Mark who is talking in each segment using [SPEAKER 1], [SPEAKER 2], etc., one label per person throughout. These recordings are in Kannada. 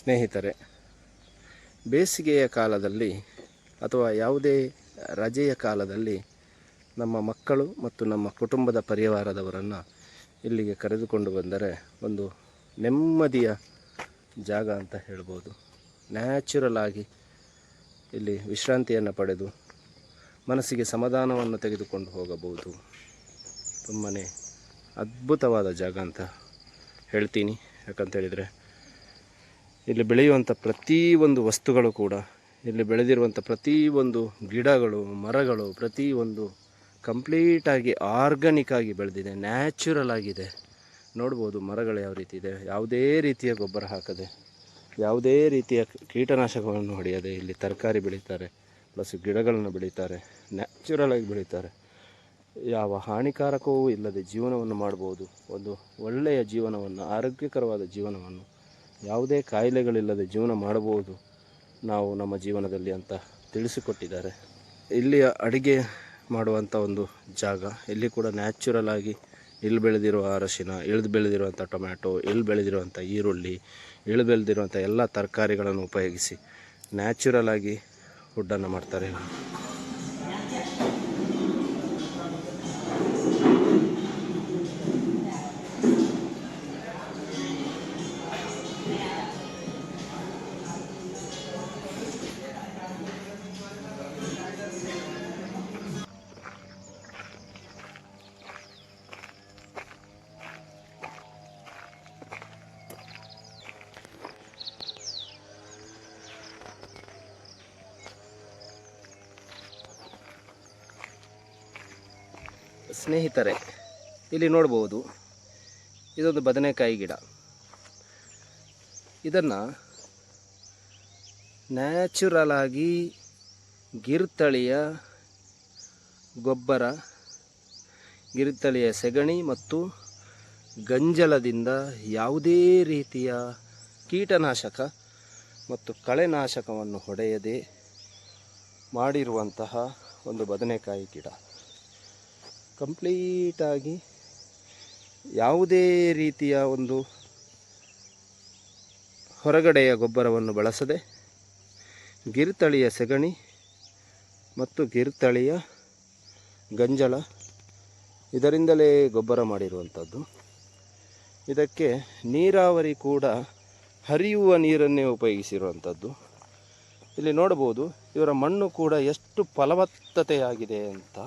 [SPEAKER 1] ಸ್ನೇಹಿತರೆ, ಬೇಸಿಗೆಯ ಕಾಲದಲ್ಲಿ ಅಥವಾ ಯಾವುದೇ ರಜೆಯ ಕಾಲದಲ್ಲಿ ನಮ್ಮ ಮಕ್ಕಳು ಮತ್ತು ನಮ್ಮ ಕುಟುಂಬದ ಪರಿವಾರದವರನ್ನು ಇಲ್ಲಿಗೆ ಕರೆದುಕೊಂಡು ಬಂದರೆ ಒಂದು ನೆಮ್ಮದಿಯ ಜಾಗ ಅಂತ ಹೇಳ್ಬೋದು. ನ್ಯಾಚುರಲ್ ಆಗಿ ಇಲ್ಲಿ ವಿಶ್ರಾಂತಿಯನ್ನು ಪಡೆದು ಮನಸ್ಸಿಗೆ ಸಮಾಧಾನವನ್ನು ತೆಗೆದುಕೊಂಡು ಹೋಗಬಹುದು. ತುಂಬಾ ಅದ್ಭುತವಾದ ಜಾಗ ಅಂತ ಹೇಳ್ತೀನಿ. ಯಾಕಂತೇಳಿದರೆ ಇಲ್ಲಿ ಬೆಳೆಯುವಂಥ ಪ್ರತಿಯೊಂದು ವಸ್ತುಗಳು ಕೂಡ, ಇಲ್ಲಿ ಬೆಳೆದಿರುವಂಥ ಪ್ರತಿಯೊಂದು ಗಿಡಗಳು, ಮರಗಳು ಪ್ರತಿಯೊಂದು ಕಂಪ್ಲೀಟಾಗಿ ಆರ್ಗಾನಿಕ್ ಆಗಿ ಬೆಳೆದಿದೆ, ನ್ಯಾಚುರಲ್ ಆಗಿದೆ. ನೋಡ್ಬೋದು ಮರಗಳು ಯಾವ ರೀತಿ ಇದೆ, ಯಾವುದೇ ರೀತಿಯ ಗೊಬ್ಬರ ಹಾಕದೆ, ಯಾವುದೇ ರೀತಿಯ ಕೀಟನಾಶಕವನ್ನು ಹೊಡೆಯದೆ ಇಲ್ಲಿ ತರಕಾರಿ ಬೆಳೀತಾರೆ, ಪ್ಲಸ್ ಗಿಡಗಳನ್ನು ಬೆಳೀತಾರೆ, ನ್ಯಾಚುರಲ್ ಆಗಿ ಬೆಳೀತಾರೆ. ಯಾವ ಹಾನಿಕಾರಕವೂ ಇಲ್ಲದೆ ಜೀವನವನ್ನು ಮಾಡ್ಬೋದು, ಒಂದು ಒಳ್ಳೆಯ ಜೀವನವನ್ನು, ಆರೋಗ್ಯಕರವಾದ ಜೀವನವನ್ನು ಯಾವುದೇ ಕಾಯಿಲೆಗಳಿಲ್ಲದೆ ಜೀವನ ಮಾಡಬಹುದು ನಾವು ನಮ್ಮ ಜೀವನದಲ್ಲಿ ಅಂತ ತಿಳಿಸಿಕೊಟ್ಟಿದ್ದಾರೆ. ಇಲ್ಲಿಯ ಅಡಿಗೆ ಮಾಡುವಂಥ ಒಂದು ಜಾಗ, ಇಲ್ಲಿ ಕೂಡ ನ್ಯಾಚುರಲ್ ಆಗಿ ಇಲ್ಲಿ ಬೆಳೆದಿರುವ ಅರಶಿನ, ಇಳಿದು ಬೆಳೆದಿರುವಂಥ ಟೊಮ್ಯಾಟೊ ಇಲ್ಲಿ ಬೆಳೆದಿರುವಂಥ ಈರುಳ್ಳಿ, ಇಳಿದು ಬೆಳೆದಿರುವಂಥ ಎಲ್ಲ ತರಕಾರಿಗಳನ್ನು ಉಪಯೋಗಿಸಿ ನ್ಯಾಚುರಲ್ ಆಗಿ ಫುಡ್ಡನ್ನು ಮಾಡ್ತಾರೆ. ಸ್ನೇಹಿತರೆ, ಇಲ್ಲಿ ನೋಡ್ಬೋದು. ಇದೊಂದು ಬದನೆಕಾಯಿ ಗಿಡ. ಇದನ್ನು ನ್ಯಾಚುರಲ್ ಆಗಿ ಗಿರ್ತಳಿಯ ಗೊಬ್ಬರ, ಗಿರ್ತಳಿಯ ಸೆಗಣಿ ಮತ್ತು ಗಂಜಲದಿಂದ ಯಾವುದೇ ರೀತಿಯ ಕೀಟನಾಶಕ ಮತ್ತು ಕಳೆನಾಶಕವನ್ನು ಹೊಡೆಯದೆ ಮಾಡಿರುವಂತಹ ಒಂದು ಬದನೆಕಾಯಿ ಗಿಡ. ಕಂಪ್ಲೀಟಾಗಿ ಯಾವುದೇ ರೀತಿಯ ಒಂದು ಹೊರಗಡೆಯ ಗೊಬ್ಬರವನ್ನು ಬಳಸದೆ ಗಿರ್ತಳಿಯ ಸೆಗಣಿ ಮತ್ತು ಗಿರ್ತಳಿಯ ಗಂಜಲ ಇದರಿಂದಲೇ ಗೊಬ್ಬರ ಮಾಡಿರುವಂಥದ್ದು. ಇದಕ್ಕೆ ನೀರಾವರಿ ಕೂಡ ಹರಿಯುವ ನೀರನ್ನೇ ಉಪಯೋಗಿಸಿರುವಂಥದ್ದು. ಇಲ್ಲಿ ನೋಡಬಹುದು ಇವರ ಮಣ್ಣು ಕೂಡ ಎಷ್ಟು ಫಲವತ್ತತೆಯಾಗಿದೆ ಅಂತ.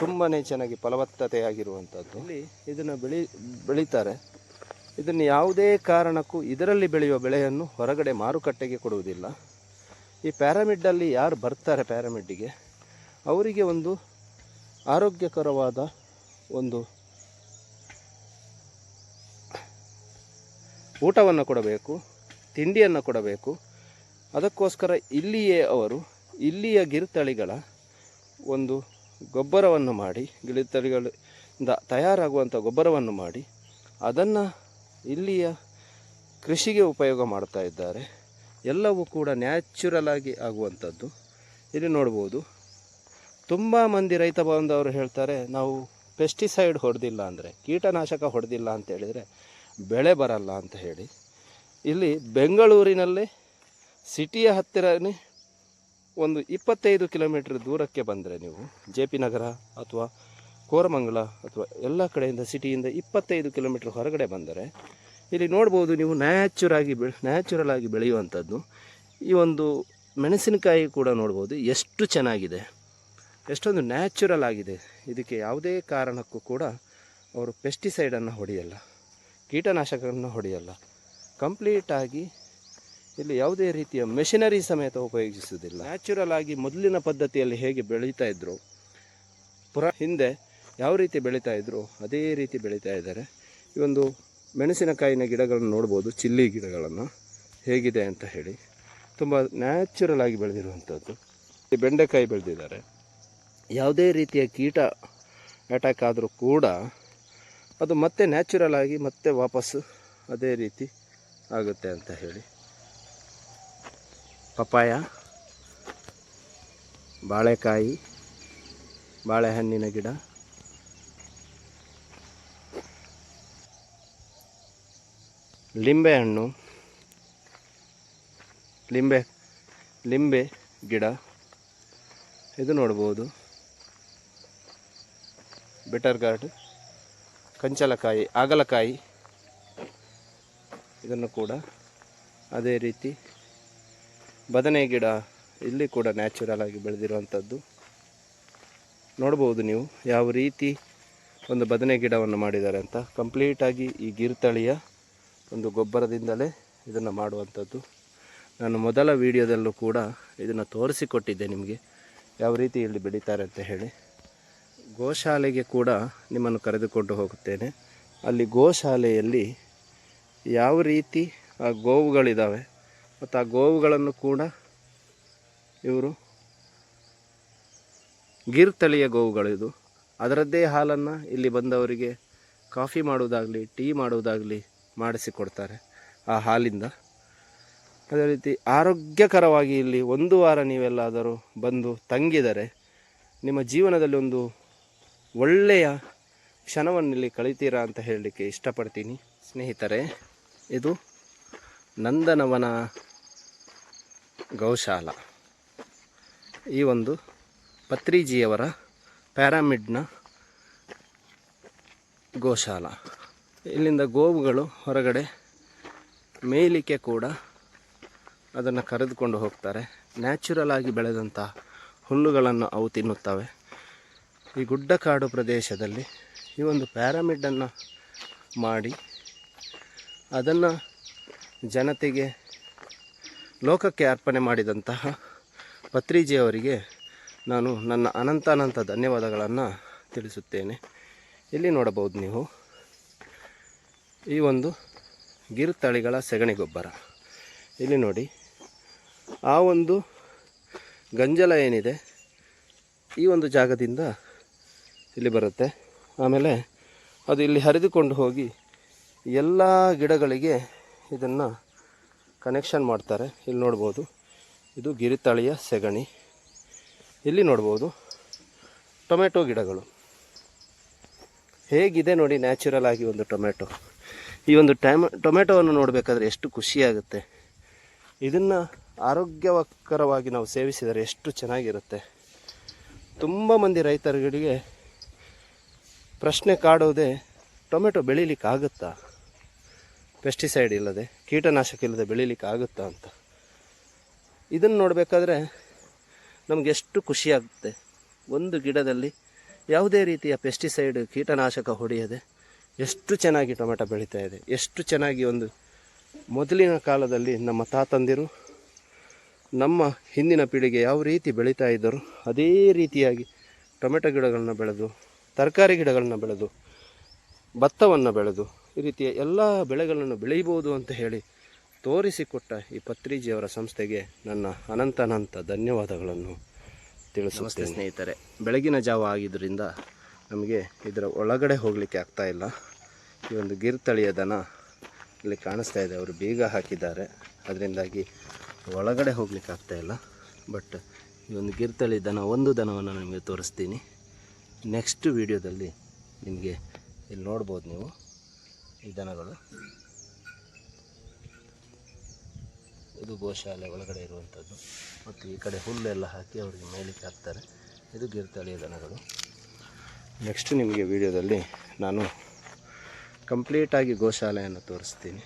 [SPEAKER 1] ತುಂಬಾ ಚೆನ್ನಾಗಿ ಫಲವತ್ತತೆಯಾಗಿರುವಂಥದ್ದು ಇಲ್ಲಿ ಇದನ್ನು ಬೆಳಿ, ಬೆಳೀತಾರೆ. ಇದನ್ನು ಯಾವುದೇ ಕಾರಣಕ್ಕೂ ಇದರಲ್ಲಿ ಬೆಳೆಯುವ ಬೆಳೆಯನ್ನು ಹೊರಗಡೆ ಮಾರುಕಟ್ಟೆಗೆ ಕೊಡುವುದಿಲ್ಲ. ಈ ಪ್ಯಾರಾಮಿಡ್ಡಲ್ಲಿ ಯಾರು ಬರ್ತಾರೆ ಪ್ಯಾರಾಮಿಡ್ಡಿಗೆ ಅವರಿಗೆ ಒಂದು ಆರೋಗ್ಯಕರವಾದ ಒಂದು ಊಟವನ್ನು ಕೊಡಬೇಕು, ತಿಂಡಿಯನ್ನು ಕೊಡಬೇಕು. ಅದಕ್ಕೋಸ್ಕರ ಇಲ್ಲಿಯೇ ಅವರು, ಇಲ್ಲಿಯ ಗಿರ್ತಳಿಗಳ ಒಂದು ಗೊಬ್ಬರವನ್ನು ಮಾಡಿ ಗಿಳಿ ತಳಿಗಳಿಂದ ತಯಾರಾಗುವಂಥ ಗೊಬ್ಬರವನ್ನು ಮಾಡಿ, ಅದನ್ನು ಇಲ್ಲಿಯ ಕೃಷಿಗೆ ಉಪಯೋಗ ಮಾಡ್ತಾ ಇದ್ದಾರೆ. ಎಲ್ಲವೂ ಕೂಡ ನ್ಯಾಚುರಲ್ ಆಗಿ ಆಗುವಂಥದ್ದು. ಇಲ್ಲಿ ನೋಡ್ಬೋದು, ತುಂಬ ಮಂದಿ ರೈತ ಬಾಂಧವರು ಹೇಳ್ತಾರೆ, ನಾವು ಪೆಸ್ಟಿಸೈಡ್ ಹೊಡೆದಿಲ್ಲ ಅಂದರೆ, ಕೀಟನಾಶಕ ಹೊಡೆದಿಲ್ಲ ಅಂತ ಹೇಳಿದರೆ ಬೆಳೆ ಬರಲ್ಲ ಅಂತ ಹೇಳಿ. ಇಲ್ಲಿ ಬೆಂಗಳೂರಿನಲ್ಲೇ, ಸಿಟಿಯ ಹತ್ತಿರನೇ ಒಂದು ಇಪ್ಪತ್ತೈದು ಕಿಲೋಮೀಟ್ರ್ ದೂರಕ್ಕೆ ಬಂದರೆ ನೀವು ಜೆ ಪಿ ನಗರ ಅಥವಾ ಕೋರಮಂಗಲ ಅಥವಾ ಎಲ್ಲ ಕಡೆಯಿಂದ ಸಿಟಿಯಿಂದ ಇಪ್ಪತ್ತೈದು ಕಿಲೋಮೀಟ್ರ್ ಹೊರಗಡೆ ಬಂದರೆ ಇಲ್ಲಿ ನೋಡ್ಬೋದು ನೀವು ನ್ಯಾಚುರ್ ಆಗಿ ಬೆಳೆ ನ್ಯಾಚುರಲ್ ಆಗಿ ಬೆಳೆಯುವಂಥದ್ದು. ಈ ಒಂದು ಮೆಣಸಿನಕಾಯಿ ಕೂಡ ನೋಡ್ಬೋದು ಎಷ್ಟು ಚೆನ್ನಾಗಿದೆ. ಎಷ್ಟೊಂದು ನ್ಯಾಚುರಲ್ ಆಗಿದೆ. ಇದಕ್ಕೆ ಯಾವುದೇ ಕಾರಣಕ್ಕೂ ಕೂಡ ಅವರು ಪೆಸ್ಟಿಸೈಡನ್ನು ಹೊಡೆಯಲ್ಲ ಕೀಟನಾಶಕಗಳನ್ನು ಹೊಡೆಯಲ್ಲ. ಕಂಪ್ಲೀಟಾಗಿ ಇಲ್ಲಿ ಯಾವುದೇ ರೀತಿಯ ಮೆಷಿನರಿ ಸಮೇತ ಉಪಯೋಗಿಸುವುದಿಲ್ಲ. ನ್ಯಾಚುರಲ್ ಆಗಿ ಮೊದಲಿನ ಪದ್ಧತಿಯಲ್ಲಿ ಹೇಗೆ ಬೆಳೀತಾ ಇದ್ರು, ಪುರ ಹಿಂದೆ ಯಾವ ರೀತಿ ಬೆಳೀತಾ ಇದ್ರು, ಅದೇ ರೀತಿ ಬೆಳೀತಾ ಇದ್ದಾರೆ. ಈ ಒಂದು ಮೆಣಸಿನಕಾಯಿನ ಗಿಡಗಳನ್ನು ನೋಡ್ಬೋದು, ಚಿಲ್ಲಿ ಗಿಡಗಳನ್ನು. ಹೇಗಿದೆ ಅಂತ ಹೇಳಿ. ತುಂಬ ನ್ಯಾಚುರಲ್ ಆಗಿ ಬೆಳೆದಿರುವಂಥದ್ದು. ಬೆಂಡೆಕಾಯಿ ಬೆಳೆದಿದ್ದಾರೆ. ಯಾವುದೇ ರೀತಿಯ ಕೀಟ ಅಟ್ಯಾಕ್ ಆದರೂ ಕೂಡ ಅದು ಮತ್ತೆ ನ್ಯಾಚುರಲ್ ಆಗಿ ಮತ್ತೆ ವಾಪಸ್ಸು ಅದೇ ರೀತಿ ಆಗುತ್ತೆ ಅಂತ ಹೇಳಿ. ಪಪಾಯ ಬಾಳೆಕಾಯಿ, ಬಾಳೆಹಣ್ಣಿನ ಗಿಡ. ಲಿಂಬೆಹಣ್ಣು, ಲಿಂಬೆ ಲಿಂಬೆ ಗಿಡ. ಇದು ನೋಡ್ಬೋದು. ಬಿಟರ್ ಗಾರ್ಡ್ ಕಂಚಲಕಾಯಿ, ಆಗಲಕಾಯಿ. ಇದನ್ನು ಕೂಡ ಅದೇ ರೀತಿ ಬದನೆ ಗಿಡ ಇಲ್ಲಿ ಕೂಡ ನ್ಯಾಚುರಲ್ ಆಗಿ ಬೆಳೆದಿರುವಂಥದ್ದು. ನೋಡ್ಬೋದು ನೀವು ಯಾವ ರೀತಿ ಒಂದು ಬದನೆ ಗಿಡವನ್ನು ಮಾಡಿದ್ದಾರೆ ಅಂತ. ಕಂಪ್ಲೀಟಾಗಿ ಈ ಗಿರ್ತಳಿಯ ಒಂದು ಗೊಬ್ಬರದಿಂದಲೇ ಇದನ್ನು ಮಾಡುವಂಥದ್ದು. ನಾನು ಮೊದಲ ವಿಡಿಯೋದಲ್ಲೂ ಕೂಡ ಇದನ್ನು ತೋರಿಸಿಕೊಟ್ಟಿದ್ದೆ ನಿಮಗೆ. ಯಾವ ರೀತಿ ಇಲ್ಲಿ ಬೆಳೀತಾರೆ ಅಂತ ಹೇಳಿ. ಗೋಶಾಲೆಗೆ ಕೂಡ ನಿಮ್ಮನ್ನು ಕರೆದುಕೊಂಡು ಹೋಗುತ್ತೇನೆ. ಅಲ್ಲಿ ಗೋಶಾಲೆಯಲ್ಲಿ ಯಾವ ರೀತಿ ಆ ಗೋವುಗಳಿದ್ದಾವೆ ಮತ್ತು ಆ ಗೋವುಗಳನ್ನು ಕೂಡ ಇವರು ಗಿರ್ ತಳಿಯ ಗೋವುಗಳಿದು ಅದರದ್ದೇ ಹಾಲನ್ನು ಇಲ್ಲಿ ಬಂದವರಿಗೆ ಕಾಫಿ ಮಾಡುವುದಾಗಲಿ, ಟೀ ಮಾಡುವುದಾಗಲಿ ಮಾಡಿಸಿಕೊಡ್ತಾರೆ ಆ ಹಾಲಿಂದ. ಅದೇ ರೀತಿ ಆರೋಗ್ಯಕರವಾಗಿ ಇಲ್ಲಿ ಒಂದು ವಾರ ನೀವೆಲ್ಲಾದರೂ ಬಂದು ತಂಗಿದರೆ ನಿಮ್ಮ ಜೀವನದಲ್ಲಿ ಒಂದು ಒಳ್ಳೆಯ ಕ್ಷಣವನ್ನು ಇಲ್ಲಿ ಕಳಿತೀರಾ ಅಂತ ಹೇಳಲಿಕ್ಕೆ ಇಷ್ಟಪಡ್ತೀನಿ. ಸ್ನೇಹಿತರೆ, ಇದು ನಂದನವನ ಗೌಶಾಲ. ಈ ಒಂದು ಪತ್ರಿಜಿಯವರ ಪ್ಯಾರಾಮಿಡ್ನ ಗೋಶಾಲ. ಇಲ್ಲಿಂದ ಗೋವುಗಳು ಹೊರಗಡೆ ಮೇಲಿಕೆ ಕೂಡ ಅದನ್ನು ಕರೆದುಕೊಂಡು ಹೋಗ್ತಾರೆ. ನ್ಯಾಚುರಲ್ ಆಗಿ ಬೆಳೆದಂಥ ಹುಲ್ಲುಗಳನ್ನು ಅವು ತಿನ್ನುತ್ತವೆ. ಈ ಗುಡ್ಡ ಕಾಡು ಪ್ರದೇಶದಲ್ಲಿ ಈ ಒಂದು ಪ್ಯಾರಾಮಿಡನ್ನು ಮಾಡಿ ಅದನ್ನು ಜನತೆಗೆ ಲೋಕಕ್ಕೆ ಅರ್ಪಣೆ ಮಾಡಿದಂತಹ ಪತ್ರಿಜಿಯವರಿಗೆ ನಾನು ನನ್ನ ಅನಂತ ಅನಂತ ಧನ್ಯವಾದಗಳನ್ನು ತಿಳಿಸುತ್ತೇನೆ. ಇಲ್ಲಿ ನೋಡಬಹುದು ನೀವು ಈ ಒಂದು ಗಿರುತಳಿಗಳ ಸೆಗಣಿ ಗೊಬ್ಬರ. ಇಲ್ಲಿ ನೋಡಿ, ಆ ಒಂದು ಗಂಜಲ ಏನಿದೆ ಈ ಒಂದು ಜಾಗದಿಂದ ಇಲ್ಲಿ ಬರುತ್ತೆ. ಆಮೇಲೆ ಅದು ಇಲ್ಲಿ ಹರಿದುಕೊಂಡು ಹೋಗಿ ಎಲ್ಲ ಗಿಡಗಳಿಗೆ ಇದನ್ನು ಕನೆಕ್ಷನ್ ಮಾಡ್ತಾರೆ. ಇಲ್ಲಿ ನೋಡ್ಬೋದು. ಇದು ಗಿರಿತಳಿಯ ಸೆಗಣಿ. ಇಲ್ಲಿ ನೋಡ್ಬೋದು. ಟೊಮೆಟೊ ಗಿಡಗಳು. ಹೇಗಿದೆ ನೋಡಿ ನ್ಯಾಚುರಲ್ ಆಗಿ ಒಂದು ಟೊಮೆಟೊ. ಈ ಒಂದು ಟೈಮ್, ಟೊಮೆಟೊವನ್ನು ನೋಡಬೇಕಾದ್ರೆ ಎಷ್ಟು ಖುಷಿಯಾಗುತ್ತೆ. ಇದನ್ನು ಆರೋಗ್ಯಕರವಾಗಿ ನಾವು ಸೇವಿಸಿದರೆ ಎಷ್ಟು ಚೆನ್ನಾಗಿರುತ್ತೆ. ತುಂಬ ಮಂದಿ ರೈತರುಗಳಿಗೆ ಪ್ರಶ್ನೆ ಕಾಡೋದೇ ಟೊಮೆಟೊ ಬೆಳೀಲಿಕ್ಕೆ ಆಗುತ್ತಾ ಪೆಸ್ಟಿಸೈಡ್ ಇಲ್ಲದೆ ಕೀಟನಾಶಕ ಇಲ್ಲದೆ ಬೆಳೀಲಿಕ್ಕೆ ಆಗುತ್ತಾ ಅಂತ. ಇದನ್ನು ನೋಡಬೇಕಾದ್ರೆ ನಮಗೆಷ್ಟು ಖುಷಿಯಾಗುತ್ತೆ ಒಂದು ಗಿಡದಲ್ಲಿ ಯಾವುದೇ ರೀತಿಯ ಪೆಸ್ಟಿಸೈಡ್ ಕೀಟನಾಶಕ ಹೊಡೆಯದೆ ಎಷ್ಟು ಚೆನ್ನಾಗಿ ಟೊಮೆಟೊ ಬೆಳೀತಾ ಇದೆ. ಎಷ್ಟು ಚೆನ್ನಾಗಿ ಒಂದು ಮೊದಲಿನ ಕಾಲದಲ್ಲಿ ನಮ್ಮ ತಾತಂದಿರು ನಮ್ಮ ಹಿಂದಿನ ಪೀಳಿಗೆ ಯಾವ ರೀತಿ ಬೆಳೀತಾ ಇದ್ದರು ಅದೇ ರೀತಿಯಾಗಿ ಟೊಮೆಟೊ ಗಿಡಗಳನ್ನ ಬೆಳೆದು, ತರಕಾರಿ ಗಿಡಗಳನ್ನ ಬೆಳೆದು, ಭತ್ತವನ್ನು ಬೆಳೆದು ಈ ರೀತಿಯ ಎಲ್ಲ ಬೆಳೆಗಳನ್ನು ಬೆಳೆಯಬಹುದು ಅಂತ ಹೇಳಿ ತೋರಿಸಿಕೊಟ್ಟ ಈ ಪತ್ರಿಜಿಯವರ ಸಂಸ್ಥೆಗೆ ನನ್ನ ಅನಂತ ಅನಂತ ಧನ್ಯವಾದಗಳನ್ನು ತಿಳಿಸುತ್ತೆ ಸ್ನೇಹಿತರೆ. ಬೆಳಗಿನ ಜಾವ ಆಗಿದ್ದರಿಂದ ನಮಗೆ ಇದರ ಒಳಗಡೆ ಹೋಗಲಿಕ್ಕೆ ಆಗ್ತಾ ಇಲ್ಲ. ಈ ಒಂದು ಗಿರ್ತಳಿಯ ದನ ಇಲ್ಲಿ ಕಾಣಿಸ್ತಾ ಇದೆ. ಅವರು ಬೀಗ ಹಾಕಿದ್ದಾರೆ. ಅದರಿಂದಾಗಿ ಒಳಗಡೆ ಹೋಗ್ಲಿಕ್ಕೆ ಆಗ್ತಾ ಇಲ್ಲ. ಬಟ್ ಈ ಒಂದು ಗಿರ್ತಳಿ ದನ, ಒಂದು ದನವನ್ನು ನಿಮಗೆ ತೋರಿಸ್ತೀನಿ. ನೆಕ್ಸ್ಟ್ ವಿಡಿಯೋದಲ್ಲಿ ನಿಮಗೆ ಇಲ್ಲಿ ನೋಡ್ಬೋದು ನೀವು. ಈ ದನಗಳು. ಇದು ಗೋಶಾಲೆ ಒಳಗಡೆ ಇರುವಂಥದ್ದು. ಮತ್ತು ಈ ಕಡೆ ಹುಲ್ಲೆಲ್ಲ ಹಾಕಿ ಅವರಿಗೆ ಮೇಲಿಕ್ಕೆ ಹಾಕ್ತಾರೆ. ಇದು ಗಿರ್ತಳಿಯ ದನಗಳು. ನೆಕ್ಸ್ಟ್ ನಿಮಗೆ ವಿಡಿಯೋದಲ್ಲಿ ನಾನು ಕಂಪ್ಲೀಟಾಗಿ ಗೋಶಾಲೆಯನ್ನು ತೋರಿಸ್ತೀನಿ.